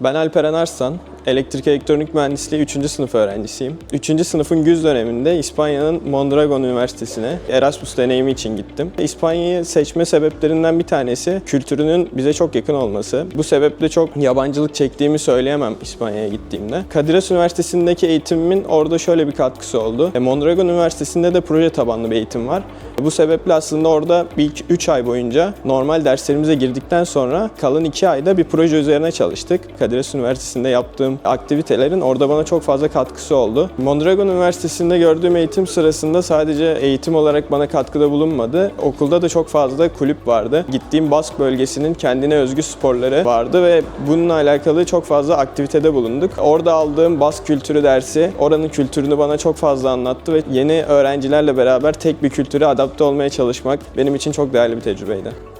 Ben Alperen Arslan, elektrik elektronik mühendisliği 3. sınıf öğrencisiyim. 3. sınıfın güz döneminde İspanya'nın Mondragon Üniversitesi'ne Erasmus deneyimi için gittim. İspanya'yı seçme sebeplerinden bir tanesi kültürünün bize çok yakın olması. Bu sebeple çok yabancılık çektiğimi söyleyemem İspanya'ya gittiğimde. Kadir Has Üniversitesi'ndeki eğitimimin orada şöyle bir katkısı oldu. E, Mondragon Üniversitesi'nde de proje tabanlı bir eğitim var. Bu sebeple aslında orada ilk 3 ay boyunca normal derslerimize girdikten sonra kalan 2 ayda bir proje üzerine çalıştık. Kadir Has Üniversitesi'nde aktivitelerin orada bana çok fazla katkısı oldu. Mondragon Üniversitesi'nde gördüğüm eğitim sırasında sadece eğitim olarak bana katkıda bulunmadı. Okulda da çok fazla kulüp vardı. Gittiğim Bask bölgesinin kendine özgü sporları vardı ve bununla alakalı çok fazla aktivitede bulunduk. Orada aldığım Bask kültürü dersi oranın kültürünü bana çok fazla anlattı ve yeni öğrencilerle beraber tek bir kültüre adapte olmaya çalışmak benim için çok değerli bir tecrübeydi.